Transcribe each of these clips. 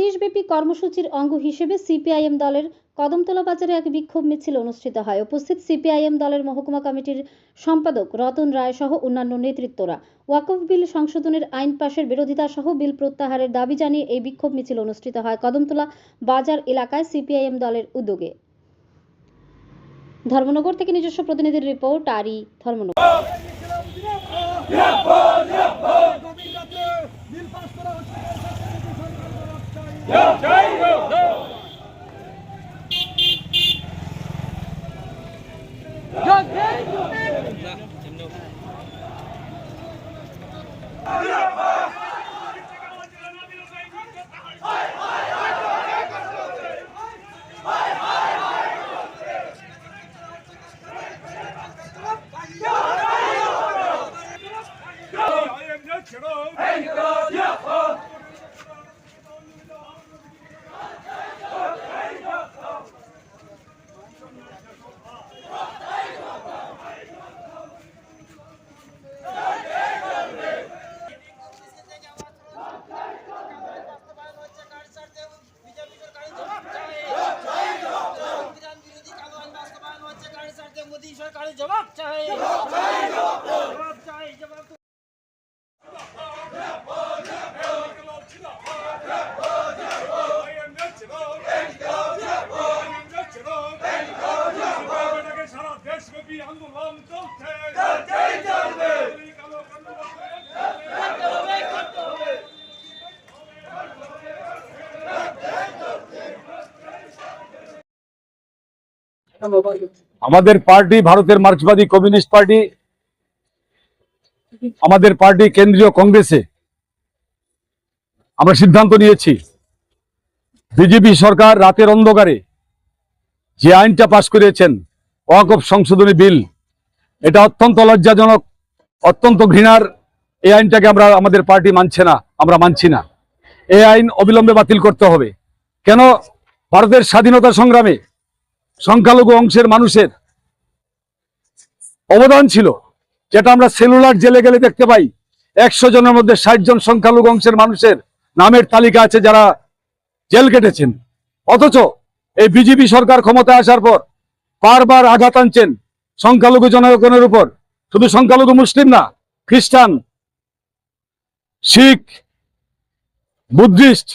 দেশব্যাপী কর্মসূচির অঙ্গ হিসেবে সিপিআইএম দলের কদমতলা বাজারে এক বিক্ষোভ মিছিল অনুষ্ঠিত হয়। উপস্থিত সিপিআইএম দলের মহকুমা কমিটির সম্পাদক রতন রায় সহ অন্যান্য নেতৃত্বরা। ওয়াকফ বিল সংশোধনের আইন পাশের বিরোধিতা সহ বিল প্রত্যাহারের দাবি জানিয়ে এই বিক্ষোভ মিছিল অনুষ্ঠিত হয় কদমতলা বাজার এলাকায় সিপিআইএম দলের উদ্যোগে। ধর্মনগর থেকে নিজস্ব প্রতিনিধির রিপোর্ট, আরি ধর্মনগর গভীরাতে বিল পাস করা হচ্ছে সরকার মোদী সরকারের জবাব চাই। জবাব চাই জবাব সারা দেশব্যাপী আন্দোলন চলছে কালো কালো আমাদের পার্টি ভারতের মার্ক্সবাদী কমিউনিস্ট পার্টি, আমাদের পার্টি কেন্দ্রীয় কংগ্রেসে আমরা সিদ্ধান্ত নিয়েছি, বিজেপি সরকার রাতের অন্ধকারে যে আইনটা পাশ করিয়েছেন ওয়াকফ সংশোধনী বিল, এটা অত্যন্ত লজ্জাজনক, অত্যন্ত ঘৃণার, এই আইনটাকে আমরা আমাদের পার্টি মানছে না, আমরা মানছি না। এই আইন অবিলম্বে বাতিল করতে হবে। কেন? ভারতের স্বাধীনতা সংগ্রামে সংখ্যালঘু অংশের মানুষের অবদান ছিল, যেটা আমরা সেলুলার জেলে গেলে দেখতে পাই। একশো জনের মধ্যে ষাট জন সংখ্যালঘু অংশের মানুষের নামের তালিকা আছে যারা জেল কেটেছেন। অথচ এই বিজেপি সরকার ক্ষমতায় আসার পর বারবার আঘাত আনছেন সংখ্যালঘু জনগণের উপর। শুধু সংখ্যালঘু মুসলিম না, খ্রিস্টান, শিখ, বুদ্ধিস্ট,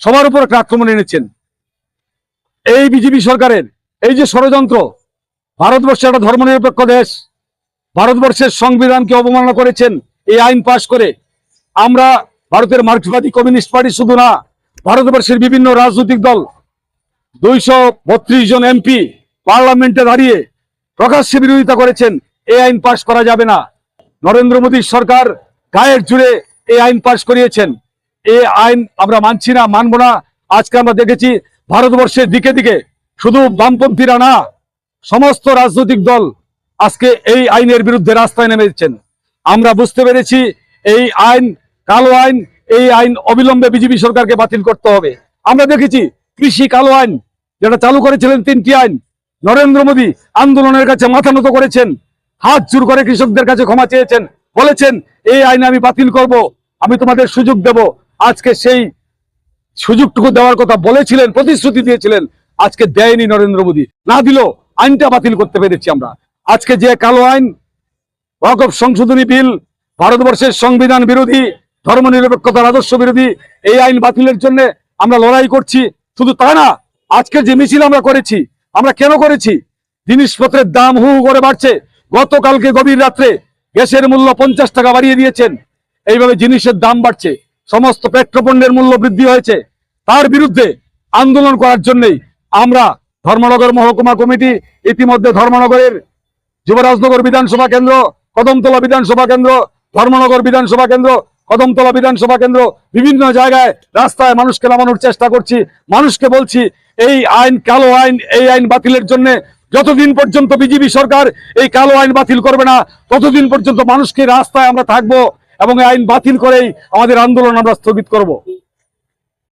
সবার উপর একটা আক্রমণ এনেছেন। এই বিজেপি সরকারের এই যে ষড়যন্ত্র, ভারতবর্ষে একটা ধর্মনিরপেক্ষ দেশ, ভারতবর্ষের সংবিধানকে অবমাননা করেছেন, এই আইন পাশ করে। আমরা ভারতের মার্ক্সবাদী কমিউনিস্ট পার্টি শুধু না, ভারতবর্ষের বিভিন্ন রাজনৈতিক দল, দুইশো বত্রিশ জন এমপি পার্লামেন্টে দাঁড়িয়ে প্রকাশ্যে বিরোধিতা করেছেন, এই আইন পাশ করা যাবে না। নরেন্দ্র মোদীর সরকার গায়ের জুড়ে এই আইন পাশ করিয়েছেন। এই আইন আমরা মানছি না, মানব না। আজকে আমরা দেখেছি, ভারতবর্ষের দিকে দিকে শুধু বামপন্থীরা না, সমস্ত রাজনৈতিক দল আজকে এই আইনের বিরুদ্ধে রাস্তায় নেমেছেন আমরা বুঝতে পেরেছি এই আইন, কালো আইন, এই আইন অবিলম্বে বিজেপি সরকারকে বাতিল করতে হবে। আমরা দেখেছি কৃষি কালো আইন, যেটা চালু করেছিলেন তিনটি আইন। নরেন্দ্র মোদী আন্দোলনের কাছে মাথা নত করেছেন, হাত জোর করে কৃষকদের কাছে ক্ষমা চেয়েছেন, বলেছেন, এই আইন আমি বাতিল করব, আমি তোমাদের সুযোগ দেব। আজকে সেই সুযোগটুকু দেওয়ার কথা বলেছিলেন, প্রতিশ্রুতি দিয়েছিলেন আজকে দেয়নি নরেন্দ্র মোদী। না দিল আইনটা বাতিল করতে পেরেছি আমরা। আজকে যে কালো আইন, ওয়াকফ সংশোধনী বিল, ভারতবর্ষের সংবিধান বিরোধী, ধর্মনিরপেক্ষতার আদর্শ বিরোধী, এই আইন বাতিলের জন্য আমরা লড়াই করছি। শুধু তা না, আজকে যে মিছিল আমরা করেছি, আমরা কেন করেছি? জিনিসপত্রের দাম হু হু করে বাড়ছে। গতকালকে গভীর রাত্রে গ্যাসের মূল্য পঞ্চাশ টাকা বাড়িয়ে দিয়েছেন। এইভাবে জিনিসের দাম বাড়ছে। সমস্ত পেট্রোপণ্যের মূল্য বৃদ্ধি হয়েছে। তার বিরুদ্ধে আন্দোলন করার জন্যই আমরা ধর্মনগর মহকুমা কমিটি ইতিমধ্যে ধর্মনগরের যুবরাজনগর বিধানসভা কেন্দ্র, কদমতলা বিধানসভা কেন্দ্র, ধর্মনগর বিধানসভা কেন্দ্র, কদমতলা বিধানসভা কেন্দ্র বিভিন্ন জায়গায় রাস্তায় মানুষকে নামানোর চেষ্টা করছি। মানুষকে বলছি, এই আইন কালো আইন, এই আইন বাতিলের জন্য যতদিন পর্যন্ত বিজেপি সরকার এই কালো আইন বাতিল করবে না, ততদিন পর্যন্ত মানুষকে রাস্তায় আমরা থাকব এবং আইন বাতিল করেই আমাদের আন্দোলন আমরা স্থগিত করব।